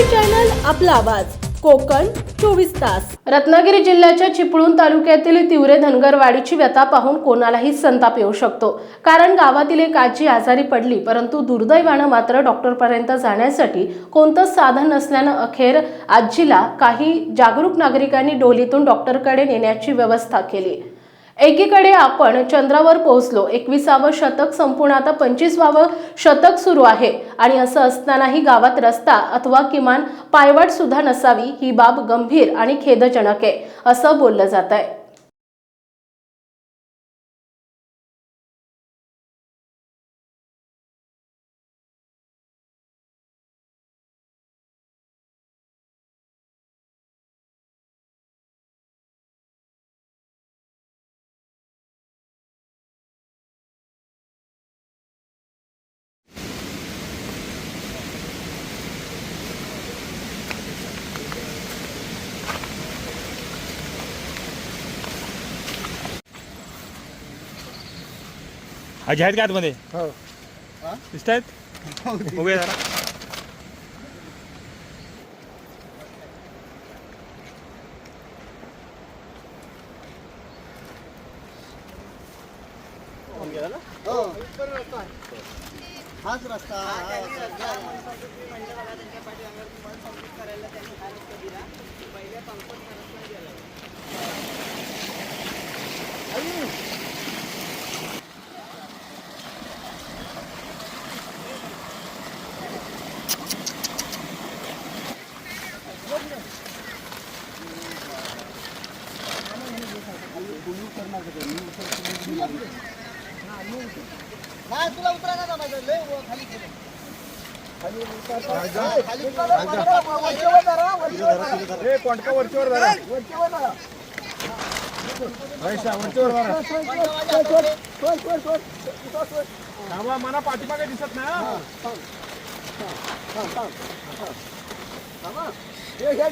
Channel आपला आवाज. कोकण चोवीस तास. रत्नागिरी जिल्ह्याच्या चिपळूण तालुक्यातील तिवरे धनगरवाडीची व्यथा पाहून कोणालाही संताप येऊ शकतो. कारण गावातील एक आजी आजारी पडली परंतु दुर्दैवानं मात्र डॉक्टरपर्यंत जाण्यासाठी कोणतंच साधन नसल्यानं अखेर आजीला काही जागरूक नागरिकांनी डोलीतून डॉक्टरकडे नेण्याची व्यवस्था केली. एकीकडे आपण चंद्रावर पोहोचलो. एकविसावं शतक संपूर्ण आता पंचवीसवावं शतक सुरू आहे. आणि असं असतानाही गावात रस्ता अथवा किमान पायवाट सुद्धा नसावी ही बाब गंभीर आणि खेदजनक आहे असं बोललं जात आहे आजी आहेत का आतमध्ये? हो. दिसत आहेत बघूया जरा. हो हाच रस्ता. नाही तुला उतरा ना माझं लय खाली वरच्यावर धरा, वरच्यावर मला पाठीमागे दिसत नाही घ्या,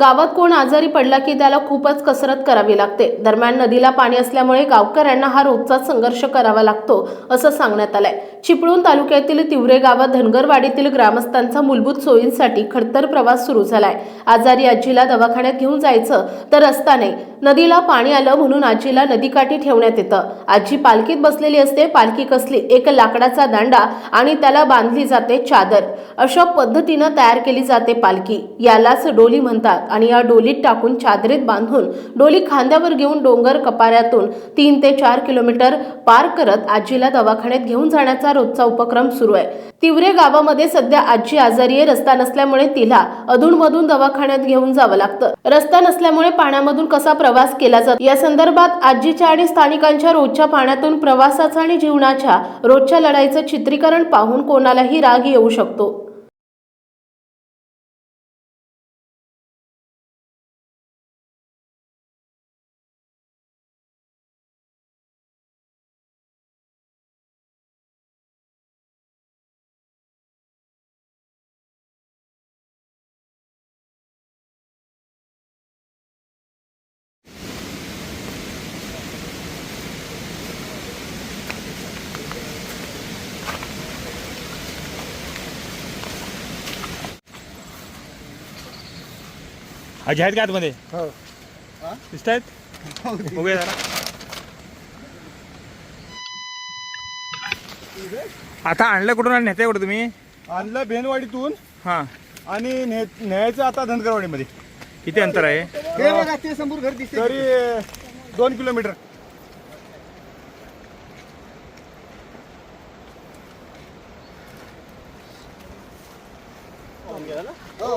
गावात कोण आजारी पडला की त्याला खूपच कसरत करावी लागते. दरम्यान नदीला पाणी असल्यामुळे गावकऱ्यांना हा रोजचा संघर्ष करावा लागतो असं सांगण्यात आलंय. चिपळूण तालुक्यातील तिवरे गावात धनगरवाडीतील ग्रामस्थांचा मूलभूत सोयींसाठी खडतर प्रवास सुरू झालाय. आजारी आजीला दवाखान्यात घेऊन जायचं तर रस्ता नाही नदीला पाणी आलं म्हणून आजीला नदीकाठी ठेवण्यात येतं. आजी पालखीत बसलेली असते पालखी कसली एक लाकडाचा दांडा आणि त्याला बांधली जाते चादर. अशा पद्धतीनं तयार केली जाते पालखी. यालाच डोली म्हणतात आणि या डोलीत टाकून चादरीत बांधून डोली खांद्यावर घेऊन डोंगर कपाऱ्यातून तीन ते चार किलोमीटर पार करत आजीला दवाखान्यात घेऊन जाण्याचा रोजचा उपक्रम सुरू आहे. तिवरे गावामध्ये सध्या आजी आजारी आहे रस्ता नसल्यामुळे तिला अधूनमधून दवाखान्यात घेऊन जावं लागतं. रस्ता नसल्यामुळे पाण्यामधून कसा प्रवास केला जातो? या संदर्भात आजीच्या आणि स्थानिकांच्या रोजच्या पाण्यातून प्रवासाचा आणि जीवनाच्या रोजच्या लढाईचं चित्रीकरण पाहून कोणालाही राग येऊ शकतो. आजी आहेत का आतमध्ये? हो. दिसत आहेत बघूया जरा. आता आणलं कुठून आणि नेताय कुठं तुम्ही? आणलं भेनवाडीतून हां. आणि ने न्यायचं आता धनगरवाडीमध्ये. किती अंतर आहे? हे बघा ते समोर घर दिसते तरी दोन किलोमीटर. हो.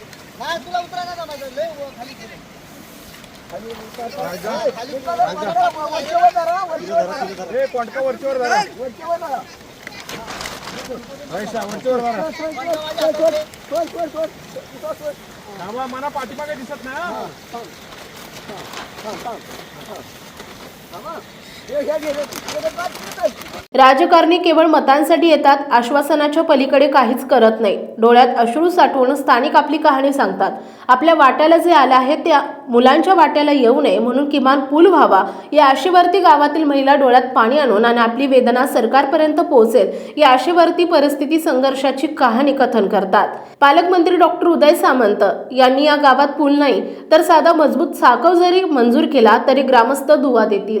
नाही तुला उतरा ना माझं लय खाली धरा, धरा. मला पाठीमागे दिसत नाही राजकारणी केवळ मतांसाठी येतात आश्वासनाच्या पलीकडे काहीच करत नाही. डोळ्यात अश्रू साठवून स्थानिक आपली कहाणी सांगतात. आपल्या वाट्याला जे आलं आहे त्या मुलांच्या वाट्याला येऊ नये म्हणून किमान पूल व्हावा. या आशेवरती गावातील महिला डोळ्यात पाणी आणून आणि आपली वेदना सरकारपर्यंत पोहोचेल या आशेवरती परिस्थिती संघर्षाची कहाणी कथन करतात. पालकमंत्री डॉक्टर उदय सामंत यांनी या गावात पूल नाही तर साधा मजबूत साकव जरी मंजूर केला तरी ग्रामस्थ दुवा देतील.